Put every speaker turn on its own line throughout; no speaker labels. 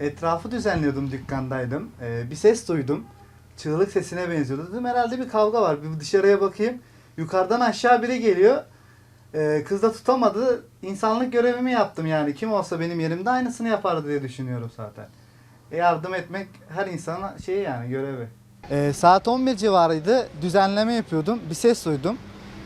Etrafı düzenliyordum dükkandaydım. Ee, bir ses duydum. Çığlık sesine benziyordu. Dedim herhalde bir kavga var. Bir dışarıya bakayım. Yukarıdan aşağı biri geliyor. Ee, kız da tutamadı. İnsanlık görevimi yaptım yani. Kim olsa benim yerimde aynısını yapardı diye düşünüyorum zaten. E, yardım etmek her insanın şeyi yani görevi. Ee, saat 11 civarıydı. Düzenleme yapıyordum. Bir ses duydum.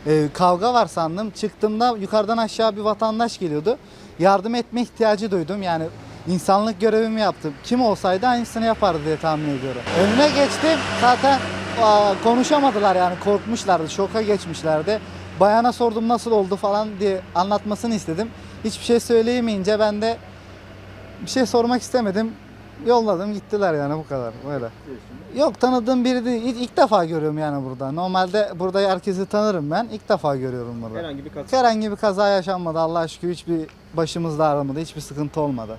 Ee, kavga var sandım. Çıktığımda yukarıdan aşağı bir vatandaş geliyordu. Yardım etme ihtiyacı duydum. Yani insanlık görevimi yaptım. Kim olsaydı aynısını yapardı diye tahmin ediyorum. Önüne geçtim. Zaten aa, konuşamadılar yani korkmuşlardı. Şoka geçmişlerdi. Bayana sordum nasıl oldu falan diye anlatmasını istedim. Hiçbir şey söyleyemeyince ben de bir şey sormak istemedim. Yolladım gittiler yani bu kadar böyle. Yok tanıdığım biri değil. İlk, ilk defa görüyorum yani burada. Normalde burada herkesi tanırım ben. İlk defa görüyorum burada.
Herhangi bir kaza.
Herhangi bir kaza yaşanmadı. Allah'a şükür hiçbir başımızda ağrımadı. Hiçbir sıkıntı olmadı.